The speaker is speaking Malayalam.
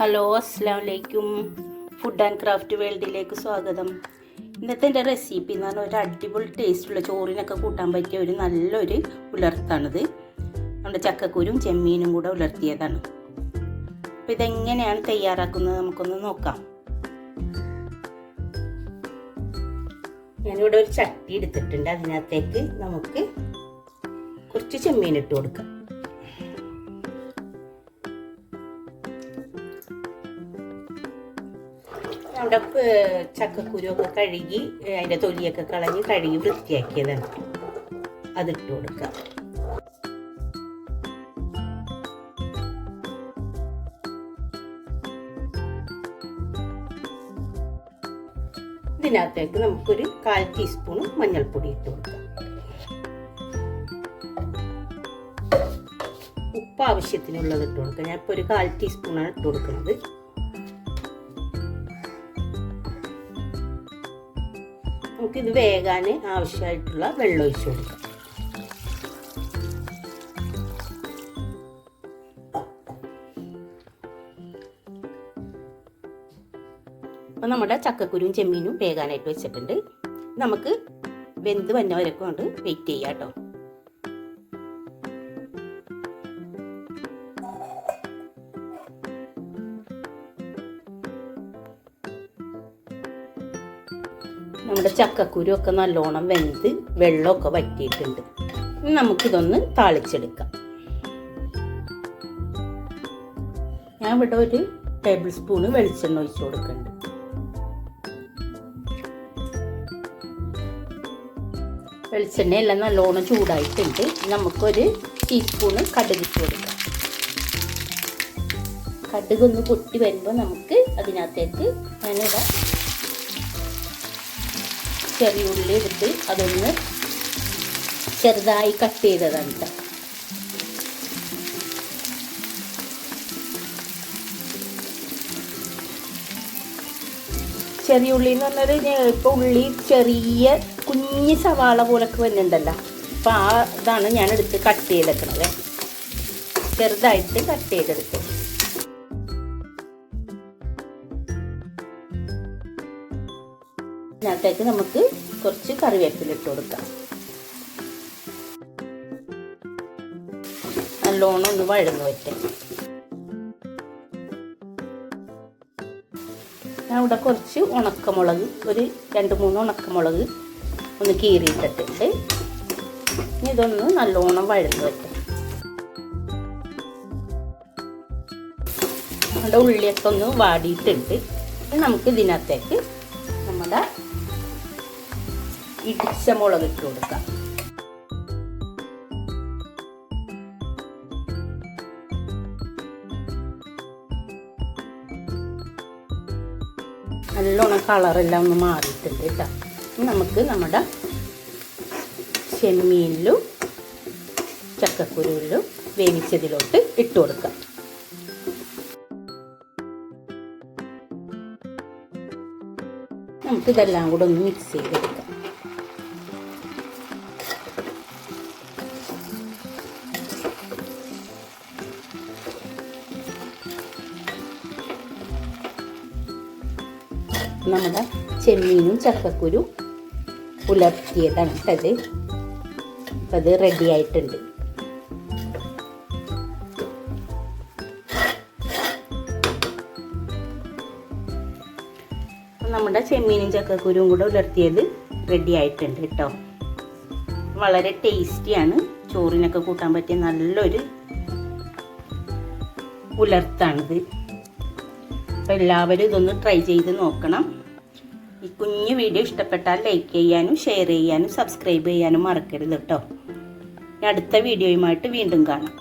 ഹലോ അസ്സാം വലൈക്കും ഫുഡ് ആൻഡ് ക്രാഫ്റ്റ് വേൾഡിലേക്ക് സ്വാഗതം. ഇന്നത്തെ എന്റെ റെസിപ്പി എന്ന് പറഞ്ഞാൽ ഒരു അടിപൊളി ടേസ്റ്റുള്ള ചോറിനൊക്കെ കൂട്ടാൻ പറ്റിയ ഒരു നല്ലൊരു ഉലർത്താണിത് നമ്മുടെ ചക്കക്കുരും ചെമ്മീനും കൂടെ ഉലർത്തിയതാണ് അപ്പോൾ ഇതെങ്ങനെയാണ് തയ്യാറാക്കുന്നത് നമുക്കൊന്ന് നോക്കാം. ഞാനിവിടെ ഒരു ചട്ടി എടുത്തിട്ടുണ്ട്. അതിനകത്തേക്ക് നമുക്ക് കുറച്ച് ചെമ്മീൻ ഇട്ട് കൊടുക്കാം. നമ്മുടെ ചക്കക്കുരുവൊക്കെ കഴുകി അതിന്റെ തൊലിയൊക്കെ കളഞ്ഞ് കഴുകി വൃത്തിയാക്കിയതാണ്. അതിട്ട് കൊടുക്കുക ഇതിനകത്തേക്ക് നമുക്കൊരു കാൽ ടീസ്പൂൺ മഞ്ഞൾപ്പൊടി ഇട്ട് കൊടുക്കാം. ഉപ്പ് ആവശ്യത്തിനുള്ളത് ഇട്ട് കൊടുക്കാം. ഞാൻ ഇപ്പോൾ ഒരു കാൽ ടീസ്പൂണാണ് ഇട്ട് കൊടുക്കുന്നത്. നമുക്കിത് വേകാൻ ആവശ്യമായിട്ടുള്ള വെള്ളം ഒഴിച്ചു കൊടുക്കാം. അപ്പം നമ്മുടെ ചക്കക്കുരുവും ചെമ്മീനും വേകാനായിട്ട് വെച്ചിട്ടുണ്ട്. നമുക്ക് വെന്ത് വന്നവരൊക്കെ കൊണ്ട് വെയിറ്റ് ചെയ്യാം കേട്ടോ. നമ്മുടെ ചക്കക്കുരു ഒക്കെ നല്ലോണം വെന്ത് വെള്ളമൊക്കെ വറ്റിയിട്ടുണ്ട്. നമുക്കിതൊന്ന് താളിച്ചെടുക്കാം. ഞാൻ ഇവിടെ ഒരു ടേബിൾ സ്പൂണ് വെളിച്ചെണ്ണ ഒഴിച്ചു കൊടുക്കുന്നുണ്ട് വെളിച്ചെണ്ണ എല്ലാം നല്ലോണം ചൂടായിട്ടുണ്ട്. നമുക്കൊരു ടീസ്പൂണ് കടുക് ഇട്ട് കൊടുക്കാം. കടുക് ഒന്ന് പൊട്ടി വരുമ്പോൾ നമുക്ക് അതിനകത്തേക്ക് ഞാനിവിടെ ചെറിയ ഉള്ളി എടുത്ത് അതൊന്ന് ചെറുതായി കട്ട് ചെയ്തതാണ് ചെറിയ ഉള്ളി എന്ന് പറഞ്ഞാൽ ഇപ്പോൾ ഉള്ളി ചെറിയ കുഞ്ഞ് സവാള പോലൊക്കെ വരുന്നുണ്ടല്ലോ അപ്പോൾ ആ ഇതാണ് ഞാൻ എടുത്ത് കട്ട് ചെയ്തെടുക്കണത്. ചെറുതായിട്ട് കട്ട് ചെയ്തെടുക്കും ഇതിനകത്തേക്ക് നമുക്ക് കുറച്ച് കറിവേപ്പില ഇട്ട് കൊടുക്കാം. നല്ലോണം ഒന്ന് വഴന്ന് വയ്ക്കാം ഞാൻ ഇവിടെ കുറച്ച് ഉണക്കമുളക് ഒരു രണ്ട് മൂന്ന് ഉണക്കമുളക് ഒന്ന് കീറിയിട്ടിട്ടുണ്ട്. ഇതൊന്ന് നല്ലോണം വഴന്ന് വയ്ക്കാം നമ്മുടെ ഉള്ളിയൊക്കെ ഒന്ന് വാടിയിട്ടുണ്ട്. നമുക്ക് ഇതിനകത്തേക്ക് നമ്മുടെ ഇടിച്ച മുളക് ഇട്ട് കൊടുക്കാം. നല്ലോണം കളറെല്ലാം ഒന്ന് മാറിയിട്ടുണ്ട് കേട്ടോ. നമുക്ക് നമ്മുടെ ചെമ്മീനിലും ചക്കക്കുരുവിലും വേവിച്ചതിലോട്ട് ഇട്ട് കൊടുക്കാം. നമുക്കിതെല്ലാം കൂടെ ഒന്ന് മിക്സ് ചെയ്തെടുക്കാം. നമ്മുടെ ചെമ്മീനും ചക്കക്കുരു ഉലർത്തിയതാണ് അത് അത് റെഡി ആയിട്ടുണ്ട്. നമ്മുടെ ചെമ്മീനും ചക്കക്കുരും കൂടെ ഉലർത്തിയത് റെഡി ആയിട്ടുണ്ട് കേട്ടോ. വളരെ ടേസ്റ്റിയാണ് ചോറിനൊക്കെ കൂട്ടാൻ പറ്റിയ നല്ലൊരു ഉലർത്താണിത് അപ്പോൾ എല്ലാവരും ഇതൊന്ന് ട്രൈ ചെയ്ത് നോക്കണം. ഈ കുഞ്ഞു വീഡിയോ ഇഷ്ടപ്പെട്ടാൽ ലൈക്ക് ചെയ്യാനും ഷെയർ ചെയ്യാനും സബ്സ്ക്രൈബ് ചെയ്യാനും മറക്കരുത് കേട്ടോ അടുത്ത വീഡിയോയുമായിട്ട് വീണ്ടും കാണാം.